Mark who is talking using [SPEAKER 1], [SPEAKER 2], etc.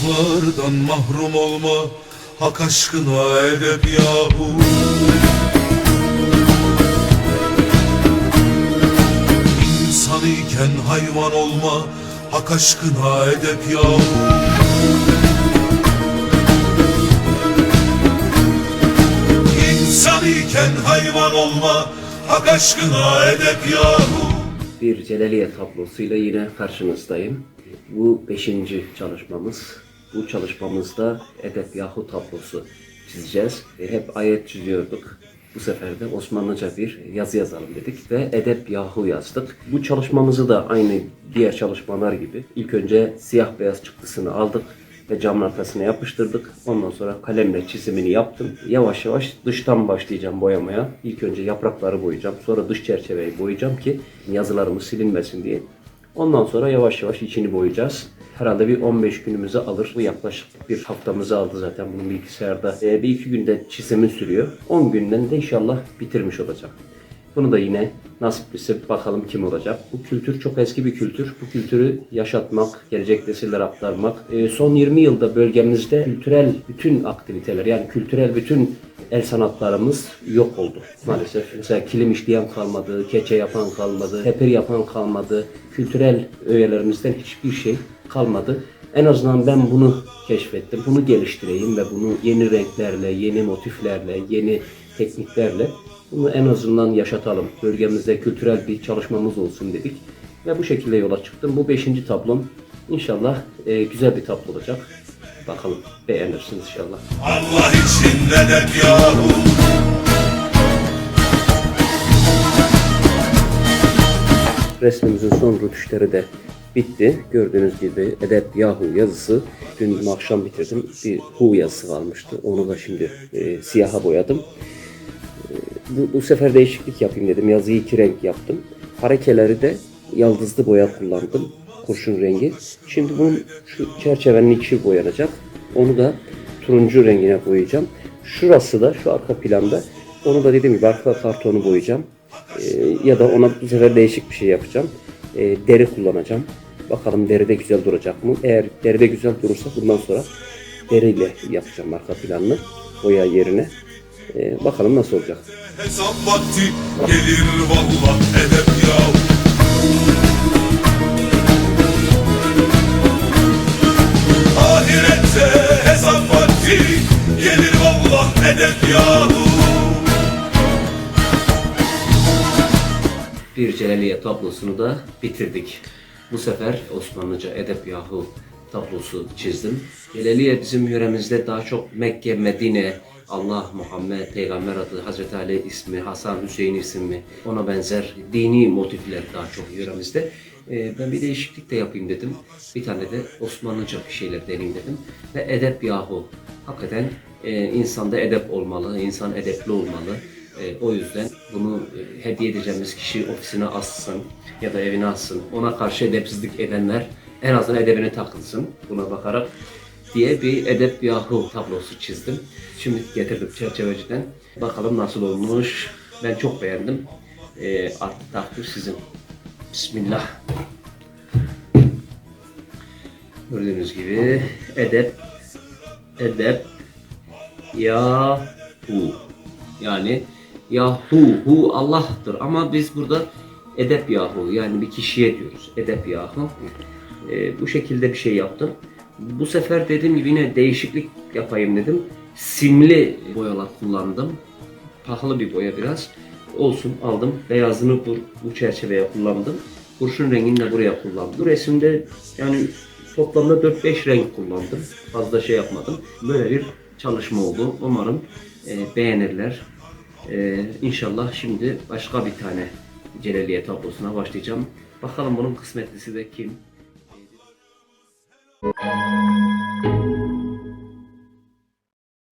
[SPEAKER 1] Laflardan mahrum olma Hak aşkına edep yahu İnsan iken hayvan olma Hak aşkına edep yahu İnsan iken hayvan olma Hak aşkına edep yahu
[SPEAKER 2] Bir Celaliye tablosuyla yine karşınızdayım. Bu beşinci çalışmamız. Bu çalışmamızda Edep Yahu tablosu çizeceğiz. E, hep ayet çiziyorduk. Bu sefer de Osmanlıca bir yazı yazalım dedik ve Edep Yahu yazdık. Bu çalışmamızı da aynı diğer çalışmalar gibi ilk önce siyah beyaz çıktısını aldık ve camın arkasına yapıştırdık. Ondan sonra kalemle çizimini yaptım. Yavaş yavaş dıştan başlayacağım boyamaya. İlk önce yaprakları boyayacağım. Sonra dış çerçeveyi boyayacağım ki yazılarımız silinmesin diye. Ondan sonra yavaş yavaş içini boyayacağız. Herhalde bir 15 günümüzü alır. Bu yaklaşık bir haftamızı aldı zaten bunun bilgisayarda. Ee, bir iki günde çizimi sürüyor. 10 günden de inşallah bitirmiş olacak. Bunu da yine nasiplisi bakalım kim olacak. Bu kültür çok eski bir kültür. Bu kültürü yaşatmak, gelecek nesillere aktarmak. Ee, son 20 yılda bölgemizde kültürel bütün aktiviteler yani kültürel bütün el sanatlarımız yok oldu maalesef. Mesela kilim işleyen kalmadı, keçe yapan kalmadı, tepir yapan kalmadı. Kültürel öğelerimizden hiçbir şey kalmadı. En azından ben bunu keşfettim. Bunu geliştireyim ve bunu yeni renklerle, yeni motiflerle, yeni tekniklerle bunu en azından yaşatalım. Bölgemizde kültürel bir çalışmamız olsun dedik. Ve bu şekilde yola çıktım. Bu beşinci tablom. İnşallah e, güzel bir tablo olacak. Bakalım beğenirsiniz inşallah.
[SPEAKER 1] Allah için edep yahu
[SPEAKER 2] Resmimizin son rötuşları da bitti. Gördüğünüz gibi Edep Yahu yazısı. Dün akşam bitirdim. Bir Hu yazısı kalmıştı. Onu da şimdi e, siyaha boyadım. E, bu, bu sefer değişiklik yapayım dedim. Yazıyı iki renk yaptım. Harekeleri de yaldızlı boya kullandım. Kurşun rengi. Şimdi bunun şu çerçevenin içi boyanacak. Onu da turuncu rengine boyayacağım. Şurası da şu arka planda. Onu da dediğim gibi arka kartonu boyayacağım. Ee, ya da ona bu sefer değişik bir şey yapacağım. Ee, deri kullanacağım. Bakalım deride güzel duracak mı? Eğer deride güzel durursa bundan sonra deriyle yapacağım arka planını boya yerine. Ee, bakalım nasıl olacak.
[SPEAKER 1] Hesap vakti gelir vallah edep yahu edep yahu
[SPEAKER 2] Bir Celaliye tablosunu da bitirdik. Bu sefer Osmanlıca Edep Yahu tablosu çizdim. Celaliye bizim yöremizde daha çok Mekke, Medine, Allah, Muhammed, Peygamber adı, Hazreti Ali ismi, Hasan, Hüseyin ismi, ona benzer dini motifler daha çok yöremizde. Ee, ben bir değişiklik de yapayım dedim. Bir tane de Osmanlıca bir şeyler deneyim dedim. Ve Edep Yahu. Hakikaten e, insanda edep olmalı, insan edepli olmalı. E, o yüzden bunu e, hediye edeceğimiz kişi ofisine assın ya da evine assın. Ona karşı edepsizlik edenler en azından edebine takılsın buna bakarak diye bir edep yahu tablosu çizdim. Şimdi getirdim çerçeveciden. Bakalım nasıl olmuş. Ben çok beğendim. E, artık takdir sizin. Bismillah. Gördüğünüz gibi edep edep Yahu. Yani Yahu, hu Allah'tır ama biz burada edep yahu yani bir kişiye diyoruz. Edep yahu. Ee, bu şekilde bir şey yaptım. Bu sefer dediğim gibi yine değişiklik yapayım dedim. Simli boyalar kullandım. Pahalı bir boya biraz. Olsun aldım. Beyazını bu, bu çerçeveye kullandım. Kurşun rengini de buraya kullandım. Resimde yani toplamda 4-5 renk kullandım. Fazla şey yapmadım. Böyle bir çalışma oldu. Umarım e, beğenirler. E, inşallah şimdi başka bir tane Celaliye tablosuna başlayacağım. Bakalım bunun kısmetlisi de kim?